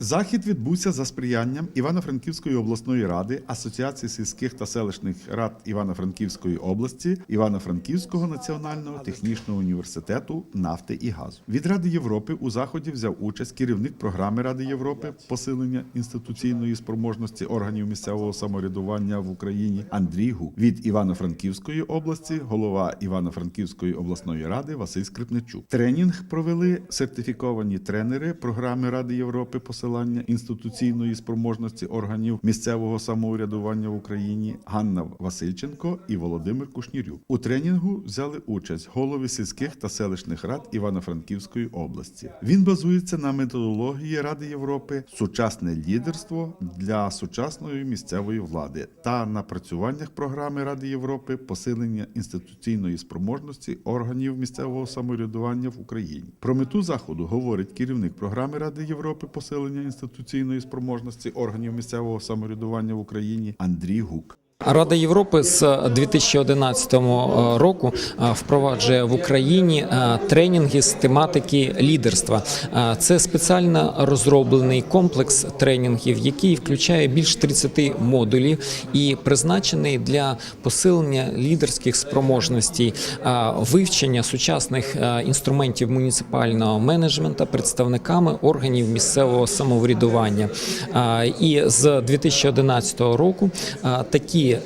Захід відбувся за сприянням Івано-Франківської обласної ради, Асоціації сільських та селищних рад Івано-Франківської області, Івано-Франківського національного технічного університету нафти і газу. Від Ради Європи у заході взяв участь керівник програми Ради Європи посилення інституційної спроможності органів місцевого самоврядування в Україні Андрій Гук. Від Івано-Франківської області голова Івано-Франківської обласної ради Василь Скрипничук. Тренінг провели сертифіковані тренери програми Ради Європи посилання інституційної спроможності органів місцевого самоврядування в Україні Ганна Васильченко і Володимир Кушнірюк. У тренінгу взяли участь голови сільських та селищних рад Івано-Франківської області. Він базується на методології Ради Європи, сучасне лідерство для сучасної місцевої влади та напрацюваннях програми Ради Європи посилення інституційної спроможності органів місцевого самоврядування в Україні. Про мету заходу говорить керівник програми Ради Європи посилення інституційної спроможності органів місцевого самоврядування в Україні Андрій Гук. Рада Європи з 2011 року е, впроваджує в Україні е, тренінги з тематики лідерства. Е, Це спеціально розроблений комплекс тренінгів, який включає більш 30 модулів і призначений для посилення лідерських спроможностей, е, вивчення сучасних е, інструментів муніципального менеджменту представниками органів місцевого самоврядування. Е, І з 2011 року е,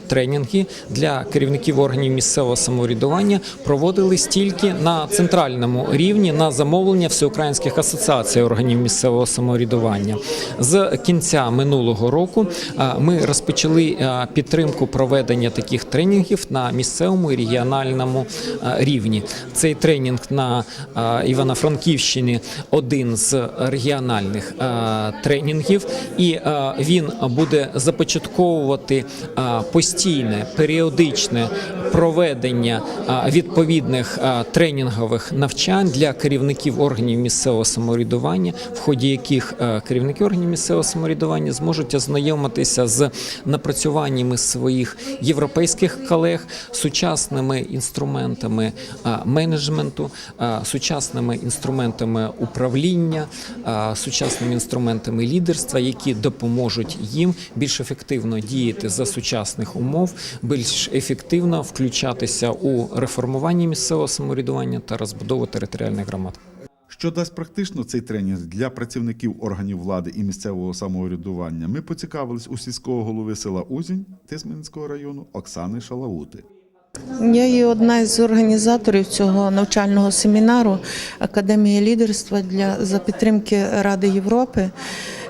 тренінги для керівників органів місцевого самоврядування проводились тільки на центральному рівні на замовлення всеукраїнських асоціацій органів місцевого самоврядування. З кінця минулого року е, ми розпочали е, підтримку проведення таких тренінгів на місцевому і регіональному е, рівні. Цей тренінг на Івано-Франківщині один з регіональних тренінгів, і він буде започатковувати е, постійне періодичне проведення відповідних тренінгових навчань для керівників органів місцевого самоврядування, в ході яких керівники органів місцевого самоврядування зможуть ознайомитися з напрацюваннями своїх європейських колег, сучасними інструментами менеджменту, сучасними інструментами управління, сучасними інструментами лідерства, які допоможуть їм більш ефективно діяти за сучасних умов, більш ефективно включатися у реформування місцевого самоврядування та розбудову територіальних громад. Що дасть практично цей тренінг для працівників органів влади і місцевого самоврядування? Ми поцікавились у сільського голови села Узінь Тисменського району Оксани Шалаути. Я є одна із організаторів цього навчального семінару Академія лідерства для за підтримки Ради Європи.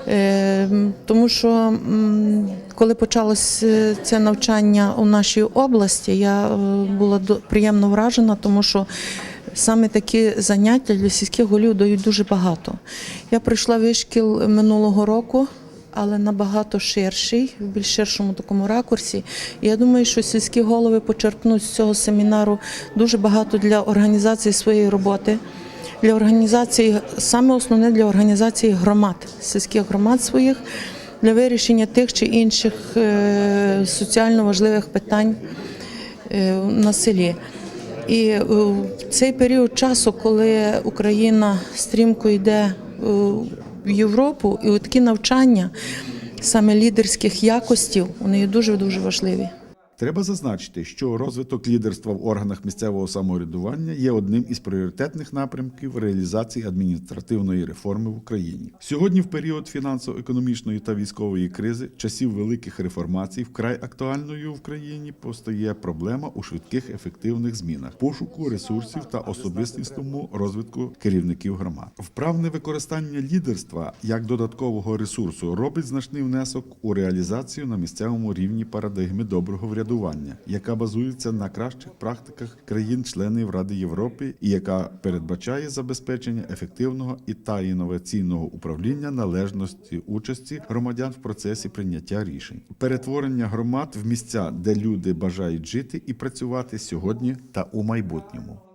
Е, Тому що коли почалося це навчання у нашій області, я е, була приємно вражена, тому що саме такі заняття для сільських голів дають дуже багато. Я пройшла вишкіл минулого року але набагато ширший, в більш ширшому такому ракурсі. Я думаю, що сільські голови почерпнуть з цього семінару дуже багато для організації своєї роботи, для організації, саме основне для організації громад, сільських громад своїх, для вирішення тих чи інших е, соціально важливих питань е, на селі. І е, в цей період часу, коли Україна стрімко йде в Європу, і такі навчання саме лідерських якостей, вони є дуже дуже важливі. Треба зазначити, що розвиток лідерства в органах місцевого самоврядування є одним із пріоритетних напрямків реалізації адміністративної реформи в Україні. Сьогодні, в період фінансово-економічної та військової кризи, часів великих реформацій, вкрай актуальною в країні постає проблема у швидких ефективних змінах, пошуку ресурсів та особистісному розвитку керівників громад. Вправне використання лідерства як додаткового ресурсу робить значний внесок у реалізацію на місцевому рівні парадигми доброго врядування, яка базується на кращих практиках країн-членів Ради Європи і яка передбачає забезпечення ефективного і та інноваційного управління належності участі громадян в процесі прийняття рішень, перетворення громад в місця, де люди бажають жити і працювати сьогодні та у майбутньому.